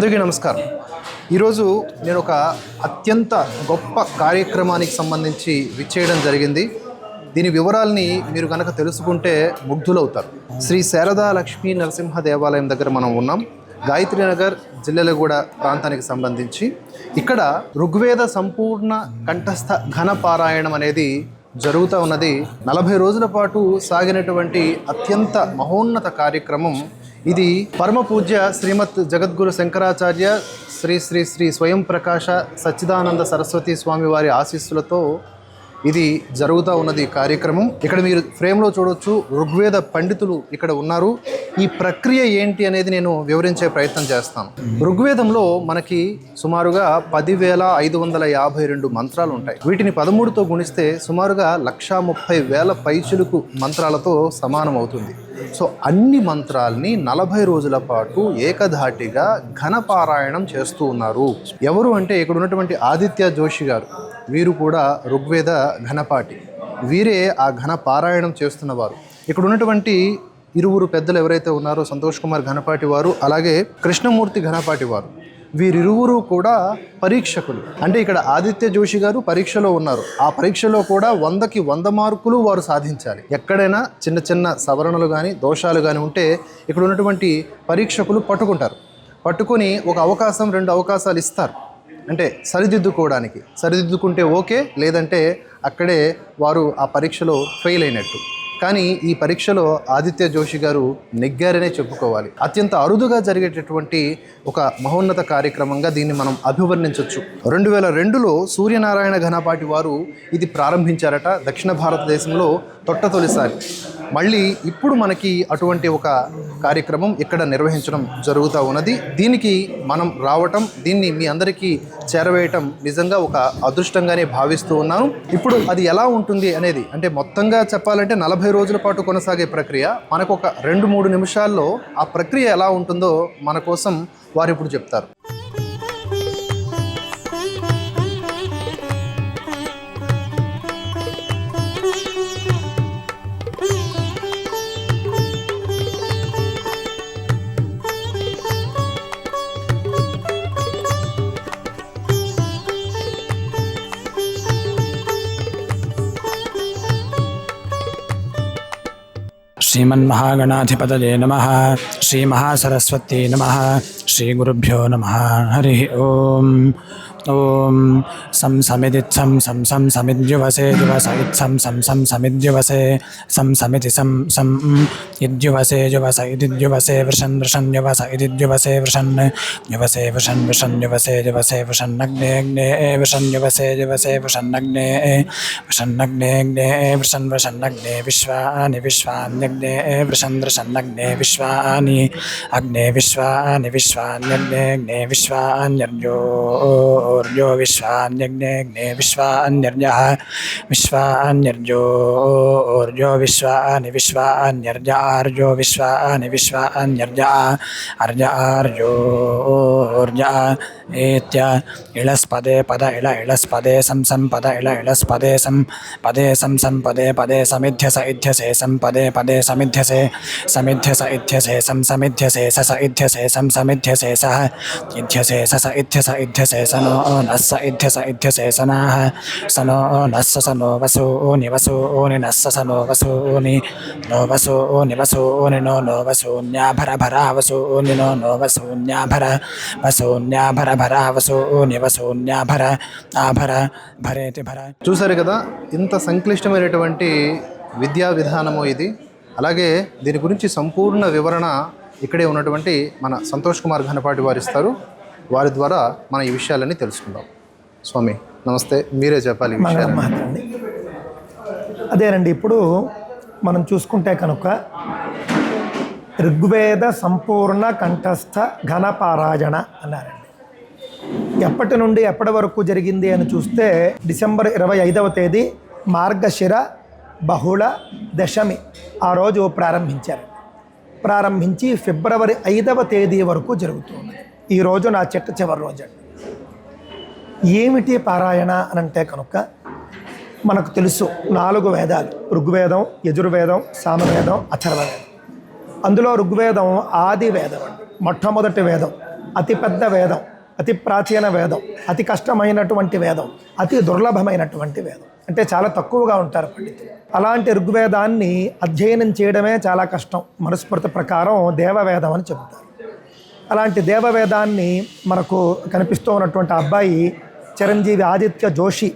అందరికీ నమస్కారం. ఈరోజు నేను ఒక అత్యంత గొప్ప కార్యక్రమానికి సంబంధించి విచ్చేయడం జరిగింది. దీని వివరాల్ని మీరు కనుక తెలుసుకుంటే ముగ్ధులవుతారు. శ్రీ శారదా లక్ష్మీ నరసింహ దేవాలయం దగ్గర మనం ఉన్నాం. గాయత్రి నగర్ జిల్లెలగూడ ప్రాంతానికి సంబంధించి. ఇక్కడ ఋగ్వేద సంపూర్ణ కంఠస్థ ఘన పారాయణం అనేది జరుగుతూ ఉన్నది. నలభై రోజుల పాటు సాగినటువంటి అత్యంత మహోన్నత కార్యక్రమం ఇది పరమ పూజ్య శ్రీమత్ జగద్గురు శంకరాచార్య శ్రీ శ్రీ శ్రీ స్వయం ప్రకాశ సచ్చిదానంద సరస్వతి స్వామి వారి ఆశీస్సులతో ఇది జరుగుతూ ఉన్నది కార్యక్రమం. ఇక్కడ మీరు ఫ్రేమ్లో చూడొచ్చు ఋగ్వేద పండితులు ఇక్కడ ఉన్నారు. ఈ ప్రక్రియ ఏంటి అనేది నేను వివరించే ప్రయత్నం చేస్తాను. ఋగ్వేదంలో మనకి సుమారుగా పదివేల ఐదు వందల యాభై రెండు మంత్రాలు ఉంటాయి. వీటిని పదమూడుతో గుణిస్తే సుమారుగా లక్షా ముప్పై వేల పైచులకు మంత్రాలతో సమానం అవుతుంది. సో అన్ని మంత్రాల్ని నలభై రోజుల పాటు ఏకధాటిగా ఘనపారాయణం చేస్తూ ఉన్నారు. ఎవరు అంటే ఇక్కడ ఉన్నటువంటి ఆదిత్య జోషి గారు. వీరు కూడా ఋగ్వేద ఘనపాటి. వీరే ఆ ఘన పారాయణం చేస్తున్నవారు. ఇక్కడ ఉన్నటువంటి ఇరువురు పెద్దలు ఎవరైతే ఉన్నారో సంతోష్ కుమార్ ఘనపాటి వారు అలాగే కృష్ణమూర్తి ఘనపాటి వారు వీరిరువురు కూడా పరీక్షకులు. అంటే ఇక్కడ ఆదిత్య జోషి గారు పరీక్షలో ఉన్నారు. ఆ పరీక్షలో కూడా వందకి వంద మార్కులు వారు సాధించాలి. ఎక్కడైనా చిన్న చిన్న సవరణలు కానీ దోషాలు కానీ ఉంటే ఇక్కడ ఉన్నటువంటి పరీక్షకులు పట్టుకుంటారు. పట్టుకొని ఒక అవకాశం రెండు అవకాశాలు ఇస్తారు. అంటే సరిదిద్దుకోవడానికి. సరిదిద్దుకుంటే ఓకే లేదంటే అక్కడే వారు ఆ పరీక్షలో ఫెయిల్ అయినట్టు. కానీ ఈ పరీక్షలో ఆదిత్య జోషి గారు నెగ్గారనే చెప్పుకోవాలి. అత్యంత అరుదుగా జరిగేటటువంటి ఒక మహోన్నత కార్యక్రమంగా దీన్ని మనం అభివర్ణించవచ్చు రెండు వేల రెండులో సూర్యనారాయణ ఘనపాటి వారు ఇది ప్రారంభించారట. దక్షిణ భారతదేశంలో తొట్ట తొలిసారి. మళ్ళీ ఇప్పుడు మనకి అటువంటి ఒక కార్యక్రమం ఇక్కడ నిర్వహించడం జరుగుతూ ఉన్నది. దీనికి మనం రావటం దీన్ని మీ అందరికీ చేరవేయటం నిజంగా ఒక అదృష్టంగానే భావిస్తూ ఉన్నాను. ఇప్పుడు అది ఎలా ఉంటుంది అనేది అంటే మొత్తంగా చెప్పాలంటే నలభై రోజుల పాటు కొనసాగే ప్రక్రియ మనకు ఒక రెండు మూడు నిమిషాల్లో ఆ ప్రక్రియ ఎలా ఉంటుందో మన కోసం వారు ఇప్పుడు చెప్తారు. श्रीमन्महागणाधिपतये नमः श्रीमहासरस्वत्यै नमः श्रीगुरुभ्यो नमः हरिः ॐ ॐ सं समिदित्सं सं सं दिवस इत्सं सं सं समिद्युवसे सं समिति सं सं इद्युवसे युवस इदिद्युवसे वृषन् वृषन् युवस इदिद्युवसे वृषन् युवसे वृषन् वृषन् युवसे दिवसे वृषन्नग्ने अग्ने वृषन् युवसे दिवसे वृषन्नग्ने वृषन्नग्ने अग्ने वृषन् वृषन्नग्ने विश्वानि विश्वान्यग्ने वृषन् वृषन्नग्ने विश्वानि अग्ने विश्वानि विश्वान्यग्ने अग्ने विश्वान्यर्योर्यो विश्वान्यग्ने विश्वान्यर्यः विश्वान्यर्योर्यो विश्वानि विश्वान्यर्यार्यो विश्वानि विश्वान्यर्या अर्यार्योर्या एत्य इळस्पदे पद इळ, इळस्पदे सं सं पद इळ, इळस्पदे सं, पदे सं सं पदे पदे समिध्यस, इध्यसे सं पदे पदे समिध्यसे, समिध्यस, इध्यसे सं, समिध्यसे स स इध्यसे सं, समिध्यसे सः, इध्यसे स स इध्यस నస్స ఇద్య స ఇద్య శేషనా సనో నస్స సనో వసో ఓని వసో నస్స సనో వసో ఓని నో వసూ నివసూని నో నో వసూన్యా భర భర వసో నో నో వసూన్యా భర వసూన్యా భర భర వసో ఓని భర ఆ భర భరేతి భర చూసారు కదా ఇంత సంక్లిష్టమైనటువంటి విద్యా విధానము ఇది. అలాగే దీని గురించి సంపూర్ణ వివరణ ఇక్కడే ఉన్నటువంటి మన సంతోష్ కుమార్ ఘనపాటి వారిస్తారు వారి ద్వారా మన ఈ విషయాలన్నీ తెలుసుకుందాం. స్వామి నమస్తే. మీరే చెప్పాలి మాట్లాడండి అదేనండి ఇప్పుడు మనం చూసుకుంటే కనుక ఋగ్వేద సంపూర్ణ కంఠస్థ ఘన పారాయణ అన్నారండి. ఎప్పటి నుండి ఎప్పటి వరకు జరిగింది అని చూస్తే డిసెంబర్ ఇరవై ఐదవ తేదీ మార్గశిర బహుళ దశమి ఆ రోజు ప్రారంభించారు ప్రారంభించి ఫిబ్రవరి ఐదవ తేదీ వరకు జరుగుతుంది ఈ రోజు నా చెట్టు చివరి రోజు అండి. ఏమిటి పారాయణ అని అంటే కనుక మనకు తెలుసు నాలుగు వేదాలు. ఋగ్వేదం యజుర్వేదం సామవేదం అథర్వవేదం. అందులో ఋగ్వేదం ఆది వేదం అండి. మొట్టమొదటి వేదం అతిపెద్ద వేదం అతి ప్రాచీన వేదం అతి కష్టమైనటువంటి వేదం అతి దుర్లభమైనటువంటి వేదం. అంటే చాలా తక్కువగా ఉంటారు పండితులు. అలాంటి ఋగ్వేదాన్ని అధ్యయనం చేయడమే చాలా కష్టం. మనుస్మృతి ప్రకారం దేవవేదం అని చెబుతారు. అలాంటి దేవవేదాన్ని మనకు కనిపిస్తూ ఉన్నటువంటి అబ్బాయి చిరంజీవి ఆదిత్య జోషి.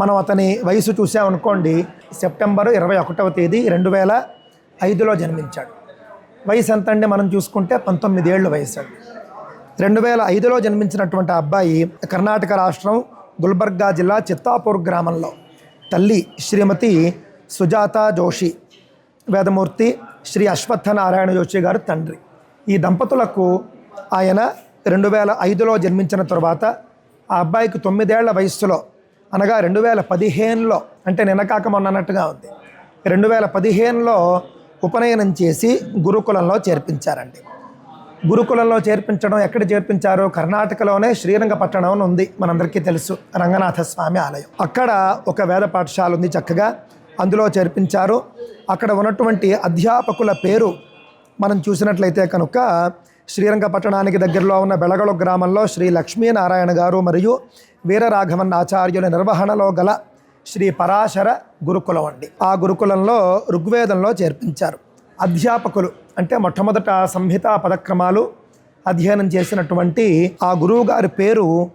మనం అతని వయసు చూసామనుకోండి సెప్టెంబర్ ఇరవై ఒకటవ తేదీ రెండు వేల ఐదులో జన్మించాడు. వయసు ఎంత అండి మనం చూసుకుంటే పంతొమ్మిది ఏళ్ళు వయసు అండి. రెండు వేల ఐదులో జన్మించినటువంటి అబ్బాయి కర్ణాటక రాష్ట్రం గుల్బర్గా జిల్లా చిత్తాపూర్ గ్రామంలో. తల్లి శ్రీమతి సుజాత జోషి వేదమూర్తి శ్రీ అశ్వత్థ నారాయణ జోషి గారు తండ్రి. ఈ దంపతులకు ఆయన రెండు వేల ఐదులో జన్మించిన తరువాత ఆ అబ్బాయికి తొమ్మిదేళ్ళ వయస్సులో అనగా రెండు వేల పదిహేనులో అంటే నిన్న అన్నట్టుగా ఉంది. రెండు వేల పదిహేనులో ఉపనయనం చేసి గురుకులంలో చేర్పించారండి. గురుకులంలో చేర్పించడం ఎక్కడ చేర్పించారు? కర్ణాటకలోనే శ్రీరంగపట్టణం ఉంది. మనందరికీ తెలుసు. రంగనాథ స్వామి ఆలయం. అక్కడ ఒక వేద పాఠశాల ఉంది చక్కగా. అందులో చేర్పించారు. అక్కడ ఉన్నటువంటి అధ్యాపకుల పేరు మనం చూసినట్లయితే కనుక శ్రీరంగపట్టణానికి దగ్గరలో ఉన్న బెళగళ గ్రామంలో శ్రీ లక్ష్మీనారాయణ గారు మరియు వీరరాఘవన్ ఆచార్యుల నిర్వహణలో గల శ్రీ పరాశర గురుకులం అండి. ఆ గురుకులంలో ఋగ్వేదంలో చేర్పించారు. అధ్యాపకులు అంటే మొట్టమొదట సంహిత పదక్రమాలు అధ్యయనం చేసినటువంటి ఆ గురువు గారి పేరు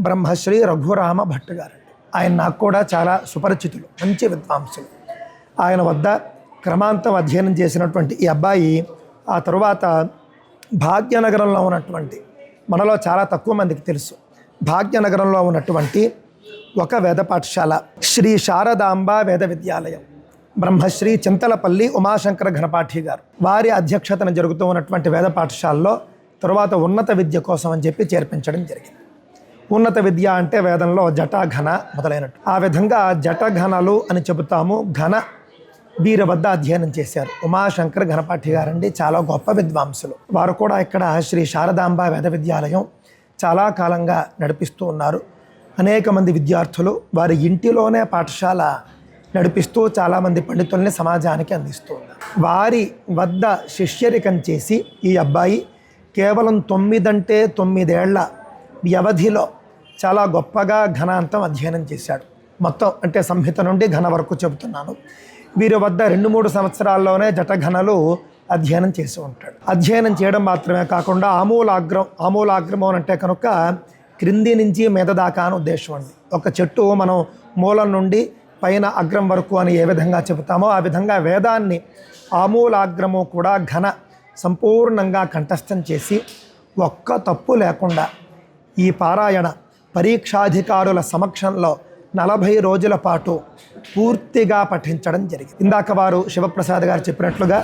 బ్రహ్మశ్రీ రఘురామ భట్ గారు ఆయన నాకు కూడా చాలా సుపరిచితులు మంచి విద్వాంసులు. ఆయన వద్ద క్రమాంతం అధ్యయనం చేసినటువంటి ఈ అబ్బాయి ఆ తరువాత భాగ్యనగరంలో ఉన్నటువంటి మనలో చాలా తక్కువ మందికి తెలుసు. భాగ్యనగరంలో ఉన్నటువంటి ఒక వేద పాఠశాల శ్రీ శారదాంబ వేద విద్యాలయం. బ్రహ్మశ్రీ చింతలపల్లి ఉమాశంకర ఘనపాఠి గారు. వారి అధ్యక్షతన జరుగుతూ ఉన్నటువంటి వేద పాఠశాలలో తరువాత ఉన్నత విద్య కోసం అని చెప్పి చేర్పించడం జరిగింది. ఉన్నత విద్య అంటే వేదంలో జట ఘన మొదలైనట్టు. ఆ విధంగా జట ఘనాలు అని చెబుతాము. ఘన వీరి వద్ద అధ్యయనం చేశారు. ఉమాశంకర్ ఘనపాఠి గారండి చాలా గొప్ప విద్వాంసులు. వారు కూడా ఇక్కడ శ్రీ శారదాంబ వేద విద్యాలయం చాలా కాలంగా నడిపిస్తూ ఉన్నారు. అనేక మంది విద్యార్థులు వారి ఇంటిలోనే పాఠశాల నడిపిస్తూ చాలామంది పండితుల్ని సమాజానికి అందిస్తూ ఉన్నారు. వారి వద్ద శిష్యరికం చేసి ఈ అబ్బాయి కేవలం తొమ్మిదంటే తొమ్మిదేళ్ళ వ్యవధిలో చాలా గొప్పగా ఘనాంతం అధ్యయనం చేశాడు. మొత్తం అంటే సంహిత నుండి ఘన వరకు చెబుతున్నాను. వీరి వద్ద రెండు మూడు సంవత్సరాల్లోనే జటఘనలు అధ్యయనం చేసి ఉంటాడు. అధ్యయనం చేయడం మాత్రమే కాకుండా ఆమూలాగ్రం ఆమూలాగ్రమం అని అంటే కనుక క్రింది నుంచి మీద దాకా అని ఉద్దేశం అండి. ఒక చెట్టు మనం మూలం నుండి పైన అగ్రం వరకు అని ఏ విధంగా చెబుతామో ఆ విధంగా వేదాన్ని ఆమూలాగ్రము కూడా ఘన సంపూర్ణంగా కంఠస్థం చేసి ఒక్క తప్పు లేకుండా ఈ పారాయణ పరీక్షాధికారుల సమక్షంలో నలభై రోజుల పాటు పూర్తిగా పఠించడం జరిగింది. ఇందాక వారు శివప్రసాద్ గారు చెప్పినట్లుగా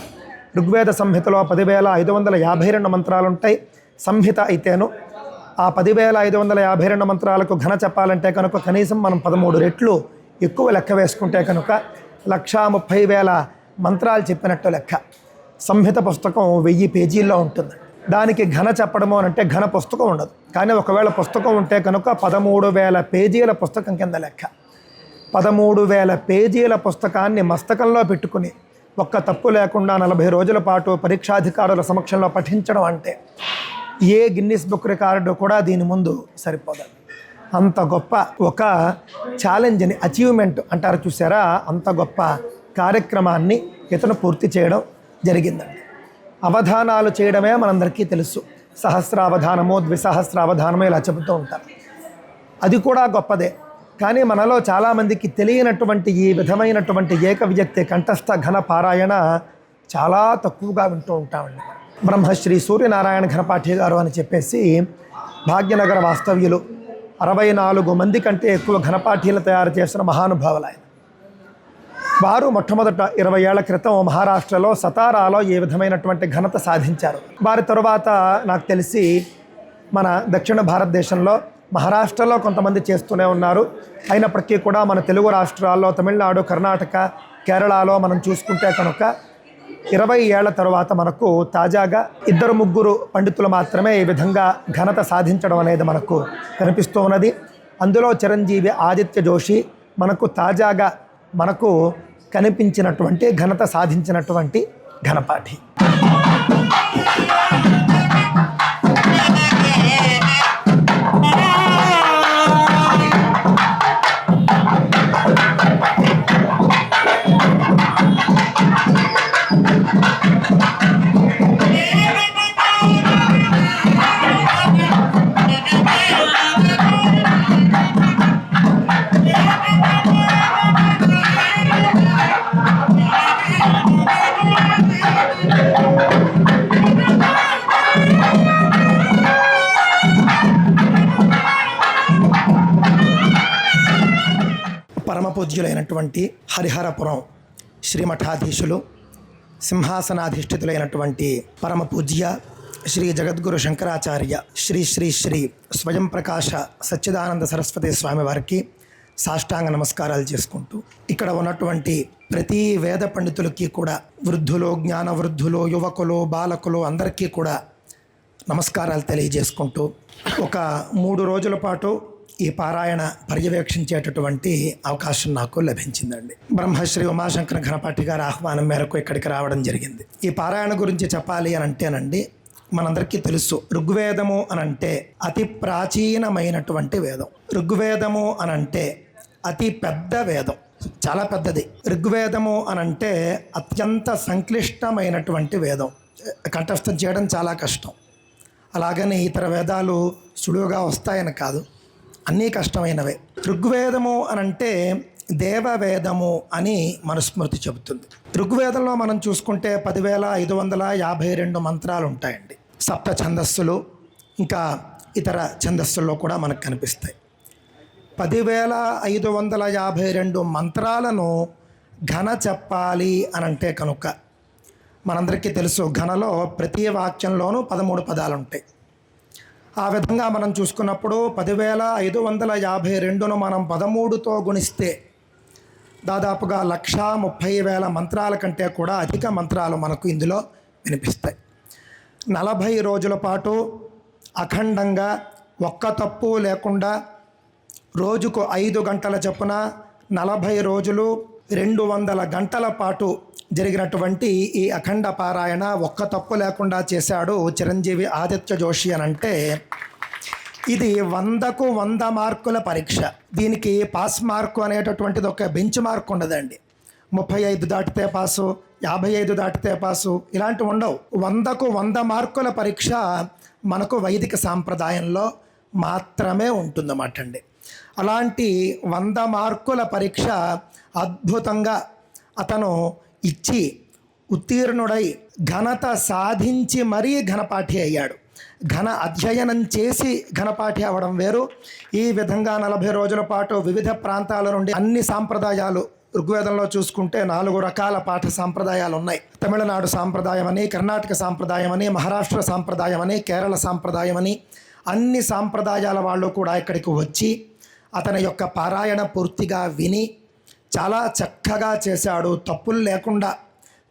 ఋగ్వేద సంహితలో పదివేల ఐదు వందల యాభై రెండు మంత్రాలు ఉంటాయి సంహిత అయితేను ఆ పదివేల ఐదు వందల యాభై రెండు మంత్రాలకు ఘన చెప్పాలంటే కనుక కనీసం మనం పదమూడు రెట్లు ఎక్కువ లెక్క వేసుకుంటే కనుక లక్షా ముప్పై వేల మంత్రాలు చెప్పినట్టు లెక్క. సంహిత పుస్తకం వెయ్యి పేజీల్లో ఉంటుంది దానికి ఘన చెప్పడము అని అంటే ఘన పుస్తకం ఉండదు. కానీ ఒకవేళ పుస్తకం ఉంటే కనుక పదమూడు వేల పేజీల పుస్తకం కింద లెక్క. పదమూడు వేల పేజీల పుస్తకాన్ని మస్తకంలో పెట్టుకుని ఒక్క తప్పు లేకుండా నలభై రోజుల పాటు పరీక్షాధికారుల సమక్షంలో పఠించడం అంటే ఏ గిన్నిస్ బుక్ రికార్డు కూడా దీని ముందు సరిపోదు అంత గొప్ప ఒక ఛాలెంజ్ని అచీవ్మెంట్ అంటారు చూసారా? అంత గొప్ప కార్యక్రమాన్ని ఇతను పూర్తి చేయడం జరిగిందండి. అవధానాలు చేయడమే మనందరికీ తెలుసు. సహస్రావధానము ద్విసహస్రావధానము ఇలా చెబుతూ ఉంటారు. అది కూడా గొప్పదే. కానీ మనలో చాలామందికి తెలియనటువంటి ఈ విధమైనటువంటి ఏకవ్యక్తి కంఠస్థ ఘన పారాయణ చాలా తక్కువగా వింటూ ఉంటామండి. బ్రహ్మశ్రీ సూర్యనారాయణ ఘనపాఠి గారు అని చెప్పేసి భాగ్యనగర వాస్తవ్యులు అరవై నాలుగు మంది కంటే ఎక్కువ ఘనపాఠీలు తయారు చేసిన మహానుభావులు ఆయన. వారు మొట్టమొదట ఇరవై ఏళ్ళ క్రితం మహారాష్ట్రలో సతారాలో ఏ విధమైనటువంటి ఘనత సాధించారు? వారి తరువాత నాకు తెలిసి మన దక్షిణ భారతదేశంలో మహారాష్ట్రలో కొంతమంది చేస్తూనే ఉన్నారు. అయినప్పటికీ కూడా మన తెలుగు రాష్ట్రాల్లో తమిళనాడు కర్ణాటక కేరళలో మనం చూసుకుంటే కనుక ఇరవై ఏళ్ళ తర్వాత మనకు తాజాగా ఇద్దరు ముగ్గురు పండితులు మాత్రమే ఈ విధంగా ఘనత సాధించడం అనేది మనకు కనిపిస్తూ ఉన్నది. అందులో చిరంజీవి ఆదిత్య జోషి మనకు తాజాగా మనకు కనిపించినటువంటి ఘనత సాధించినటువంటి ఘనపాఠి. పూజ్యులైనటువంటి హరిహరపురం శ్రీమఠాధీశులు సింహాసనాధిష్ఠితులైనటువంటి పరమ పూజ్య శ్రీ జగద్గురు శంకరాచార్య శ్రీ శ్రీ శ్రీ స్వయం ప్రకాశ సచ్చిదానంద సరస్వతి స్వామి వారికి సాష్టాంగ నమస్కారాలు చేసుకుంటూ ఇక్కడ ఉన్నటువంటి ప్రతి వేద పండితులకి కూడా వృద్ధులు జ్ఞాన వృద్ధులు యువకులు బాలకులు అందరికీ కూడా నమస్కారాలు తెలియజేసుకుంటూ ఒక మూడు రోజుల పాటు ఈ పారాయణ పర్యవేక్షించేటటువంటి అవకాశం నాకు లభించిందండి. బ్రహ్మశ్రీ ఉమాశంకర ఘనపాటి గారి ఆహ్వానం మేరకు ఇక్కడికి రావడం జరిగింది. ఈ పారాయణ గురించి చెప్పాలి అని అంటేనండి మనందరికీ తెలుసు ఋగ్వేదము అని అంటే అతి ప్రాచీనమైనటువంటి వేదం. ఋగ్వేదము అని అంటే అతి పెద్ద వేదం. చాలా పెద్దది. ఋగ్వేదము అని అంటే అత్యంత సంక్లిష్టమైనటువంటి వేదం. కంఠస్థం చేయడం చాలా కష్టం. అలాగని ఇతర వేదాలు సులువుగా వస్తాయని కాదు. అన్నీ కష్టమైనవే. ఋగ్వేదము అని అంటే దేవవేదము అని మనుస్మృతి చెబుతుంది. ఋగ్వేదంలో మనం చూసుకుంటే పదివేల ఐదు వందల యాభై రెండు మంత్రాలు ఉంటాయండి. సప్త ఛందస్సులు ఇంకా ఇతర ఛందస్సుల్లో కూడా మనకు కనిపిస్తాయి. పదివేల ఐదు వందల యాభై రెండు మంత్రాలను ఘన చెప్పాలి అని అంటే కనుక. మనందరికీ తెలుసు ఘనలో ప్రతి వాక్యంలోనూ పదమూడు పదాలు ఉంటాయి ఆ విధంగా మనం చూసుకున్నప్పుడు పదివేల ఐదు వందల యాభై రెండును మనం పదమూడుతో గుణిస్తే దాదాపుగా లక్ష ముప్పై వేల మంత్రాల కంటే కూడా అధిక మంత్రాలు మనకు ఇందులో వినిపిస్తాయి. నలభై రోజుల పాటు అఖండంగా ఒక్క తప్పు లేకుండా రోజుకు ఐదు గంటల చొప్పున నలభై రోజులు రెండు వందల గంటల పాటు జరిగినటువంటి ఈ అఖండ పారాయణ ఒక్క తప్పు లేకుండా చేశాడు చిరంజీవి ఆదిత్య జోషి అని అంటే ఇది వందకు వంద మార్కుల పరీక్ష. దీనికి పాస్ మార్కు అనేటటువంటిది ఒక బెంచ్ మార్క్ ఉండదండి. ముప్పై ఐదు దాటితే పాసు యాభై ఐదు దాటితే పాసు ఇలాంటివి ఉండవు. వందకు వంద మార్కుల పరీక్ష మనకు వైదిక సాంప్రదాయంలో మాత్రమే ఉంటుందన్నమాట అండి. అలాంటి వంద మార్కుల పరీక్ష అద్భుతంగా అతను ఇచ్చి ఉత్తీర్ణుడై ఘనత సాధించి మరీ ఘనపాఠి అయ్యాడు. ఘన అధ్యయనం చేసి ఘనపాఠి అవ్వడం వేరు. ఈ విధంగా నలభై రోజుల పాటు వివిధ ప్రాంతాల నుండి అన్ని సాంప్రదాయాలు ఋగ్వేదంలో చూసుకుంటే నాలుగు రకాల పాఠ సాంప్రదాయాలు ఉన్నాయి. తమిళనాడు సాంప్రదాయం అని కర్ణాటక సాంప్రదాయం అని మహారాష్ట్ర సాంప్రదాయం అని కేరళ సాంప్రదాయం అని అన్ని సాంప్రదాయాల వాళ్ళు కూడా ఇక్కడికి వచ్చి అతని యొక్క పారాయణ పూర్తిగా విని చాలా చక్కగా చేశాడు. తప్పులు లేకుండా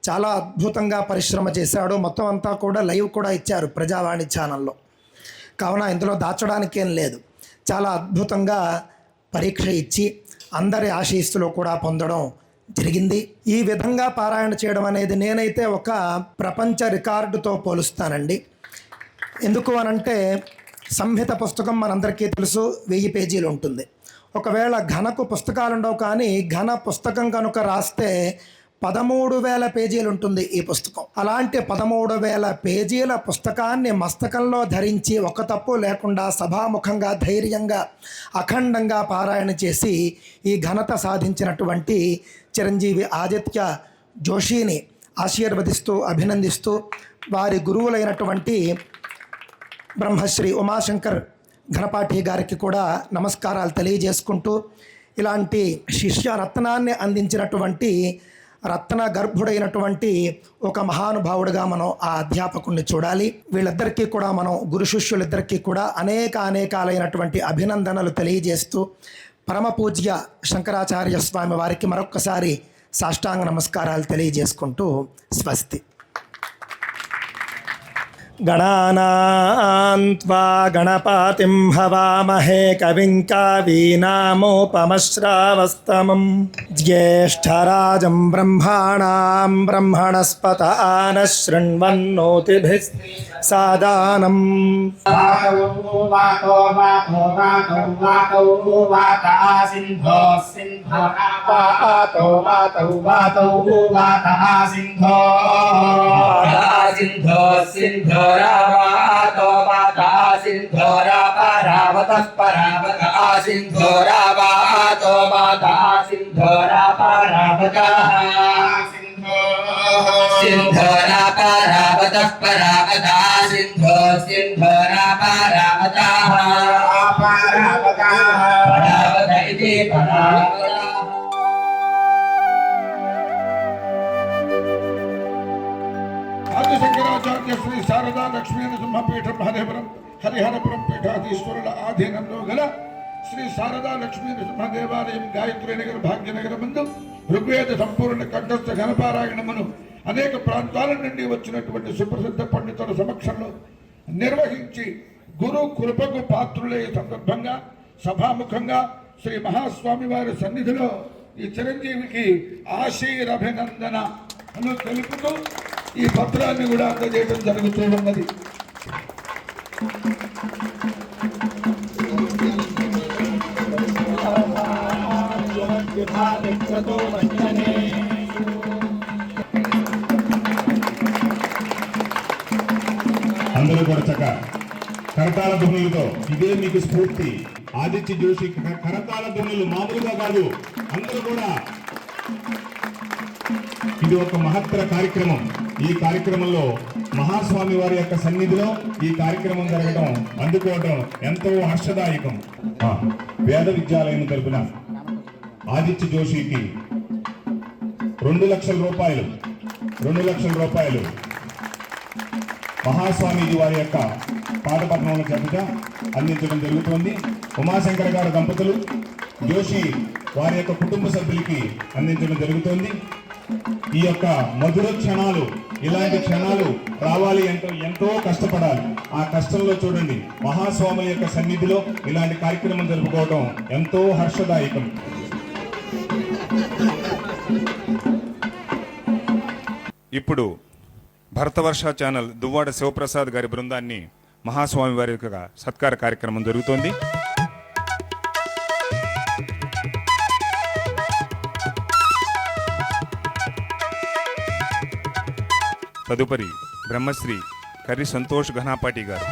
చాలా అద్భుతంగా పరిశ్రమ చేశాడు. మొత్తం అంతా కూడా లైవ్ కూడా ఇచ్చారు ప్రజావాణి ఛానల్లో. కావున ఇందులో దాచడానికి ఏం లేదు. చాలా అద్భుతంగా పరీక్ష ఇచ్చి అందరి ఆశీస్సులు కూడా పొందడం జరిగింది. ఈ విధంగా పారాయణ చేయడం అనేది నేనైతే ఒక ప్రపంచ రికార్డుతో పోలుస్తానండి. ఎందుకు అనంటే సంహిత పుస్తకం మనందరికీ తెలుసు వెయ్యి పేజీలు ఉంటుంది. ఒకవేళ ఘనకు పుస్తకాలు ఉండవు కానీ ఘన పుస్తకం కనుక రాస్తే పదమూడు వేల పేజీలు ఉంటుంది ఈ పుస్తకం. అలాంటి పదమూడు వేల పేజీల పుస్తకాన్ని మస్తకంలో ధరించి ఒక తప్పు లేకుండా సభాముఖంగా ధైర్యంగా అఖండంగా పారాయణ చేసి ఈ ఘనత సాధించినటువంటి చిరంజీవి ఆదిత్య జోషిని ఆశీర్వదిస్తూ అభినందిస్తూ వారి గురువులైనటువంటి బ్రహ్మశ్రీ ఉమాశంకర్ ఘనపాఠి గారికి కూడా నమస్కారాలు తెలియజేసుకుంటూ ఇలాంటి శిష్య రత్నాన్ని అందించినటువంటి రత్న గర్భుడైనటువంటి ఒక మహానుభావుడిగా మనం ఆ అధ్యాపకుడిని చూడాలి. వీళ్ళిద్దరికీ కూడా మనం గురు శిష్యులిద్దరికీ కూడా అనేక అనేకాలైనటువంటి అభినందనలు తెలియజేస్తూ పరమ పూజ్య శంకరాచార్య స్వామి వారికి మరొక్కసారి సాష్టాంగ నమస్కారాలు తెలియజేసుకుంటూ స్వస్తి. गणानान्त्वा गणपातिं भवामहे कविं कावीनामुपमश्रावस्तमं ज्येष्ठराजं ब्रह्माणां ब्रह्मणस्पत आनशृण्वन्नोतिभिः सादानम् सिन्धो सिन्धो వాతో వాతో వాతో వాత సింధో సింధో వాతో వాతో వాతో వాత సింధో సింధో శంకరాచార్య శ్రీ శారదా లక్ష్మీ నృసింహపీఠం హరిహరం హరిహరపురం పీఠాధీశ్వరుల ఆధీనంలో గల శ్రీ శారదా లక్ష్మీ నృసింహ దేవాలయం గాయత్రి నగర్ భాగ్యనగర ముందు ఋగ్వేద సంపూర్ణ కంఠస్థ ఘనపారాయణమును అనేక ప్రాంతాల నుండి వచ్చినటువంటి సుప్రసిద్ధ పండితుల సమక్షంలో నిర్వహించి గురు కృపకు పాత్రులే సందర్భంగా సభాముఖంగా శ్రీ మహాస్వామి వారి సన్నిధిలో ఈ చిరంజీవికి ఆశీరభినందన తెలుపుతూ ఈ పత్రాన్ని కూడా అందజేయడం జరుగుతూ ఉన్నది. అందరూ కూడా చక్క. కరతాళ ధ్వనులతో ఇదే మీకు స్ఫూర్తి. ఆదిత్య జోషి కరతాల ధ్వనులు మామూలుగా కాదు. అందరూ కూడా ఇది ఒక మహత్తర కార్యక్రమం. ఈ కార్యక్రమంలో మహాస్వామి వారి యొక్క సన్నిధిలో ఈ కార్యక్రమం జరగడం అందుకోవడం ఎంతో హర్షదాయకం వేద విద్యాలయం తరపున ఆదిత్య జోషికి రెండు లక్షల రూపాయలు రెండు లక్షల రూపాయలు. మహాస్వామీజీ వారి యొక్క పాదపద్మముల చేత అందించడం జరుగుతోంది. ఉమాశంకర్ గారు దంపతులు జోషి వారి యొక్క కుటుంబ సభ్యులకి అందించడం జరుగుతోంది. ఈ యొక్క మధుర క్షణాలు ఇలాంటి క్షణాలు రావాలి అంటే ఎంతో కష్టపడాలి. ఆ కష్టంలో చూడండి మహాస్వాముల యొక్క సన్నిధిలో ఇలాంటి కార్యక్రమం జరుపుకోవడం ఎంతో హర్షదాయకం. ఇప్పుడు భరతవర్ష ఛానల్ దువ్వాడ శివప్రసాద్ గారి బృందాన్ని మహాస్వామి వారి యొక్క సత్కార కార్యక్రమం జరుగుతోంది. తదుపరి బ్రహ్మశ్రీ కర్రి సంతోష్ ఘనాపాటి గారు.